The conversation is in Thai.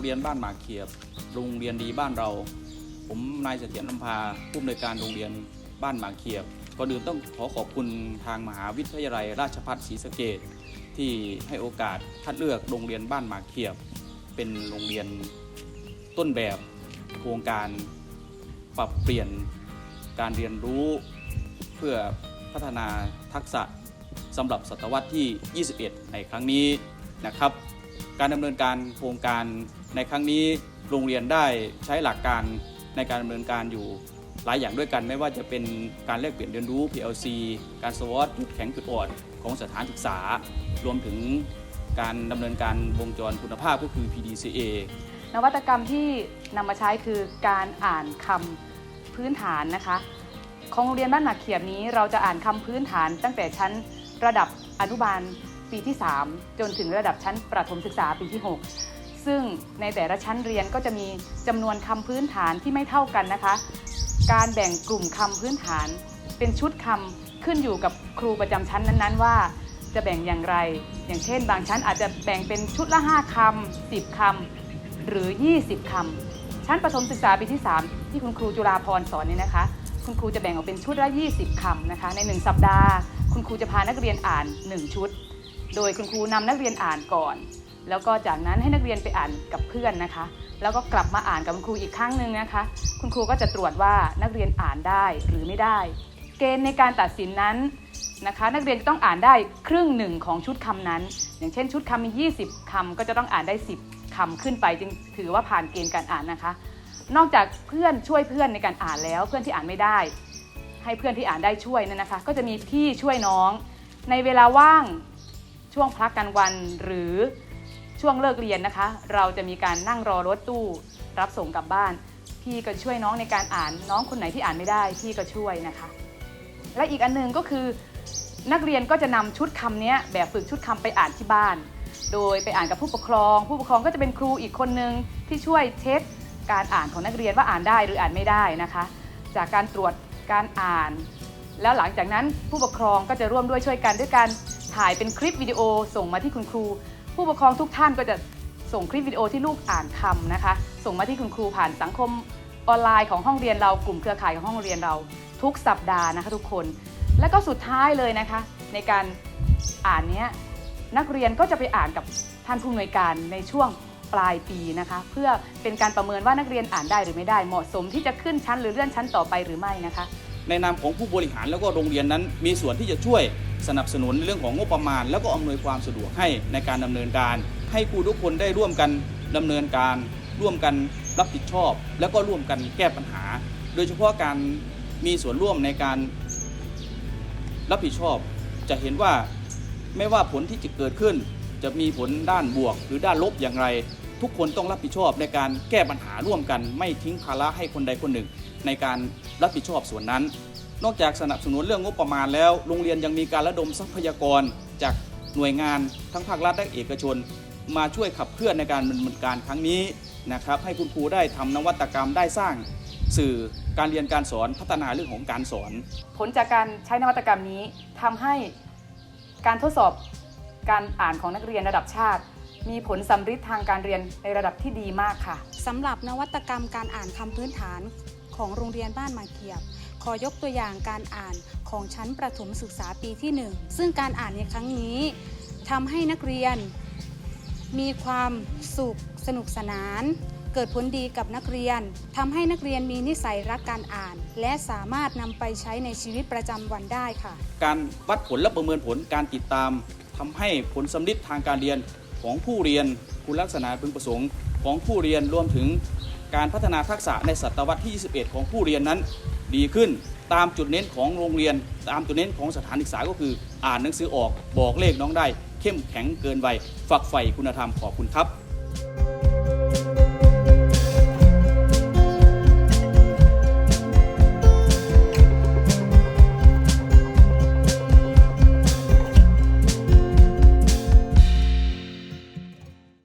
เรียนบ้านหมากเขียบ โรงเรียนดีบ้านเรา ผมนายเสถียรลำพาผู้อำนวยการโรงเรียนบ้านหมากเขียบก่อนอื่นต้องขอขอบคุณทางมหาวิทยาลัย ราชภัฏศรีสะเกษที่ให้โอกาสคัดเลือกโรงเรียนบ้านหมากเขียบ เป็นโรงเรียนต้นแบบโครงการปรับเปลี่ยนการเรียนรู้เพื่อพัฒนาทักษะสำหรับศตวรรษที่ 21 ในครั้งนี้นะครับ การดำเนินการโครงการในครั้งนี้โรงเรียนได้ใช้หลักการในการดำเนินการอยู่หลายอย่างด้วยกันไม่ว่าจะเป็นการแลกเปลี่ยนเรียนรู้ PLC การสวอตจุดแข็งจุดอ่อนของสถานศึกษา รวมถึงการดำเนินการวงจรคุณภาพก็คือ PDCA นวัตกรรมที่นำมาใช้คือการอ่านคำพื้นฐานนะคะของโรงเรียนบ้านหมากเขียบนี้เราจะอ่านคำพื้นฐานตั้งแต่ชั้นระดับอนุบาล ปีที่ 3 จนถึงระดับชั้นประถมศึกษาปีที่ 6 ซึ่งในแต่ละชั้นเรียนก็จะมีจำนวนคำพื้นฐานที่ไม่เท่ากันนะคะ การแบ่งกลุ่มคำพื้นฐาน เป็นชุดคำขึ้นอยู่กับครูประจำชั้นนั้นๆ ว่า จะแบ่งอย่างไร อย่างเช่น บางชั้นอาจจะแบ่งเป็นชุดละ 5คำ10คำหรือ 20คำชั้นประถมศึกษาปีที่ 3 ที่คุณครูจุฬาพรสอนเนี่ยนะคะคุณครูจะแบ่งออกเป็นชุดละ 20 คำนะคะ ใน 1 สัปดาห์ คุณครูจะพานักเรียนอ่าน 1 ชุด โดยคุณครูนำนักเรียนอ่านก่อน แล้วก็จากนั้นให้นักเรียนไปอ่านกับเพื่อนนะคะ แล้วก็กลับมาอ่านกับคุณครูอีกครั้งหนึ่งนะคะ คุณครูก็จะตรวจว่านักเรียนอ่านได้หรือไม่ได้ เกณฑ์ในการตัดสินนั้นนะคะ นักเรียนจะต้องอ่านได้ครึ่งหนึ่งของชุดคำนั้น อย่างเช่นชุดคำมี 20คำก็จะต้องอ่านได้ 10คำขึ้นไปจึงถือว่าผ่านเกณฑ์การอ่านนะคะ นอกจากเพื่อนช่วยเพื่อนในการอ่านแล้วเพื่อนที่อ่านไม่ได้ ให้เพื่อนที่อ่านได้ช่วยนั่นนะคะ ก็จะมีพี่ช่วยน้อง ในเวลาว่าง ช่วงพักกลางวันหรือช่วงเลิกเรียนนะคะ เราจะมีการนั่งรอรถตู้รับส่งกลับบ้าน พี่ก็ช่วยน้องในการอ่านน้องคนไหนที่อ่านไม่ได้พี่ก็ช่วยนะคะ และอีกอันหนึงก็คือ นักเรียนก็จะนำชุดคำนี้แบบฝึกชุดคำไปอ่านที่บ้าน โดยไปอ่านกับผู้ปกครอง ผู้ปกครองก็จะเป็นครูอีกคนนึงที่ช่วยเช็คการอ่านของนักเรียนว่าอ่านได้หรืออ่านไม่ได้นะคะ จากการตรวจการอ่าน แล้วหลังจากนั้นผู้ปกครองก็จะร่วมด้วยช่วยกันด้วยการถ่ายเป็นคลิปวิดีโอส่งมาที่คุณครู ผู้ปกครองทุกท่านก็จะส่งคลิปวิดีโอที่ลูกอ่านคำนะคะ ส่งมาที่คุณครูผ่านสังคมออนไลน์ของห้องเรียนเรากลุ่มเครือข่ายของห้องเรียนเรา ทุกสัปดาห์นะคะทุกคน แล้วก็สุดท้ายเลยนะคะ ในการอ่านเนี้ยนักเรียนก็จะไปอ่านกับท่านผู้อำนวยการในช่วงปลายปีนะคะ เพื่อเป็นการประเมินว่านักเรียนอ่านได้หรือไม่ได้เหมาะสมที่จะขึ้นชั้นหรือเลื่อนชั้นต่อไปหรือไม่นะคะ ในนามของผู้บริหารแล้วก็โรงเรียนนั้น มีส่วนที่จะช่วยสนับสนุนเรื่องของงบประมาณ แล้วก็อำนวยความสะดวกให้ในการดำเนินการ ให้ครูทุกคนได้ร่วมกันดำเนินการ ร่วมกันรับผิดชอบ แล้วก็ร่วมกันแก้ปัญหา โดยเฉพาะการมีส่วนร่วมในการรับผิดชอบ จะเห็นว่าไม่ว่าผลที่จะเกิดขึ้น จะมีผลด้านบวก หรือด้านลบอย่างไร ทุกคนต้องรับผิดชอบในการแก้ปัญหาร่วมกัน ไม่ทิ้งภาระให้คนใดคนหนึ่ง ในการรับผิดชอบส่วนนั้น นอกจากสนับสนุนเรื่องงบประมาณแล้ว โรงเรียนยังมีการระดมทรัพยากรจากหน่วยงานทั้งภาครัฐและเอกชน มาช่วยขับเคลื่อนในการดำเนินการครั้งนี้นะครับ ให้คุณครูได้ทำนวัตกรรมได้สร้างสื่อการเรียนการสอนพัฒนาเรื่องของการสอน ผลจากการใช้นวัตกรรมนี้ทำให้การทดสอบการอ่านของนักเรียนระดับชาติ มีผลสำฤทธิ์ทางการเรียนในระดับที่ดีมากค่ะสำหรับนวัตกรรมการอ่านคำพื้นฐาน ของโรงเรียนบ้านมาเขียบ ขอยกตัวอย่างการอ่านของชั้นประถมศึกษาปีที่ 1 ซึ่งการอ่านในครั้งนี้ทำให้นักเรียน มีความสุขสนุกสนาน เกิดผลดีกับนักเรียนทำให้นักเรียนมีนิสัยรักการอ่าน และสามารถนำไปใช้ในชีวิตประจำวันได้ค่ะ การวัดผลและประเมินผลการติดตามทำให้ผลสำลิดทางการเรียนของผู้เรียนคุณลักษณะพึงประสงค์ของผู้เรียนรวมถึง การพัฒนาทักษะในศตวรรษที่ 21 ของผู้เรียนนั้น ดีขึ้นตามจุดเน้นของโรงเรียน ตามจุดเน้นของสถานศึกษาก็คือ อ่านหนังสือออกบอกเลขน้องได้ เข้มแข็งเกินวัยฝักใฝ่คุณธรรมขอบคุณครับ